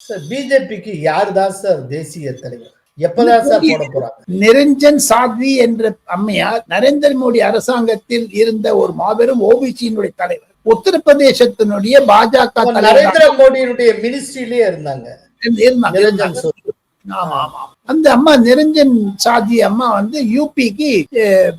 Sir பிஜேபிக்கு யார் தான் சார் தேசிய தலைவர்? எப்பதான் சார் போட போறாங்க? நிரஞ்சன் சாத்வி என்ற அம்மையார் நரேந்திர மோடி அரசாங்கத்தில் இருந்த ஒரு மாபெரும் ஓபிசியினுடைய தலைவர். உத்தரப்பிரதேசத்தினுடைய பாஜக நரேந்திர மோடியினுடைய மினிஸ்ட்ரியிலே இருந்தாங்க. இருந்தாங்க. ஆமா ஆமா அந்த அம்மா நிரஞ்சன் சாதி அம்மா வந்து யூபிக்கு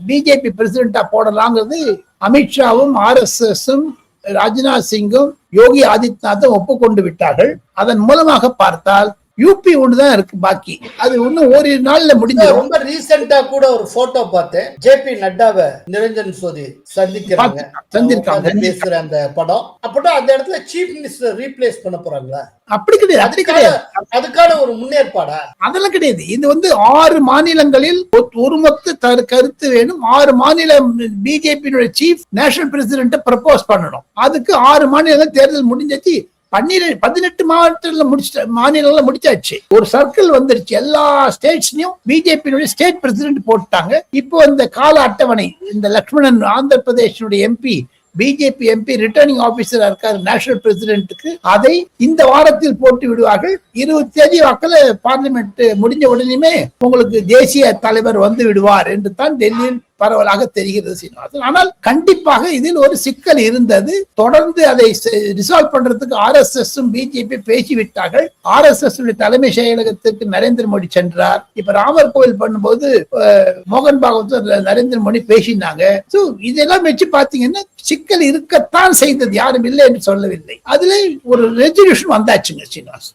பிஜேபி பிரசிடென்டா போடலாங்கிறது அமித்ஷாவும் ஆர் எஸ் எஸும் ராஜ்நாத் சிங்கும் யோகி ஆதித்யநாத்தும் ஒப்புக்கொண்டு விட்டார்கள். அதன் மூலமாக பார்த்தால் யூபி ஒண்ணுதான் இருக்கு பாக்கி. அது இன்னும் ஓரிரு நாள்ல முடிஞ்சிடும் ரொம்ப ரீசெண்டா கூட ஒரு போட்டோ பார்த்தேன். ஜே பி நட்டாவை நிரஞ்சன் சோதி சந்திக்கிறாங்க. சந்திருக்காங்க. பேசுற அந்த படம். அப்போ அந்த இடத்துல சீஃப் மினிஸ்டர் ரீப்ளேஸ் பண்ண போறாங்களா? அப்படி கிடையாது அப்படி கிடையாது. அதுக்கான ஒரு முன்னேற்பாடா? அதெல்லாம் கிடையாது. இது வந்து ஆறு மாநிலங்களில் ஒருமொத்த தரு- கருத்து வேணும். ஆறு மாநில பிஜேபியினுடைய சீஃப் நேஷனல் பிரசிடென்ட் ப்ரப்போஸ் பண்ணணும். அதுக்கு ஆறு மாநிலங்கள் தேர்தல் முடிஞ்சாச்சு. பன்னிரெண்டு பதினெட்டு மாவட்டத்துல முடிச்சிட்ட மாநிலங்கள்ல முடிச்சாச்சு. ஒரு சர்க்கிள் வந்துருச்சு. எல்லா ஸ்டேட்ஸ்லயும் பிஜேபியினுடைய ஸ்டேட் பிரசிடென்ட் போட்டாங்க. இப்போ இந்த கால அட்டவணை இந்த லக்ஷ்மணன் ஆந்திர பிரதேசனுடைய எம்பி பிஜேபி எம்பி ரிட்டர்னிங் ஆபீசரா இருக்காரு நேஷனல் பிரசிடென்ட்டுக்கு அதை இந்த வாரத்தில் போட்டு விடுவார்கள். இருபது தேதி வாக்கில் பார்லிமெண்ட் முடிஞ்ச உடனேயுமே உங்களுக்கு தேசிய தலைவர் வந்து விடுவார் என்று தான் டெல்லியில் பரவலாக தெரிகிறது சீனிவாசன். ஆனால் கண்டிப்பாக இதில் ஒரு சிக்கல் இருந்தது. தொடர்ந்து அதை ரிசால்வ் பண்றதுக்கு ஆர் எஸ் எஸ் பிஜேபி பேசிவிட்டார்கள். ஆர் எஸ் எஸ் தலைமை செயலகத்திற்கு நரேந்திர மோடி சென்றார். இப்ப ராமர் கோவில் பண்ணும்போது மோகன் பாகவத் நரேந்திர மோடி பேசினாங்க. சோ இதெல்லாம் வச்சு பாத்தீங்கன்னா சிக்கல் இருக்கத்தான் செய்தது. யாரும் இல்லை என்று சொல்லவில்லை. அதுல ஒரு ரெசல்யூஷன் வந்தாச்சுங்க சீனிவாசன்.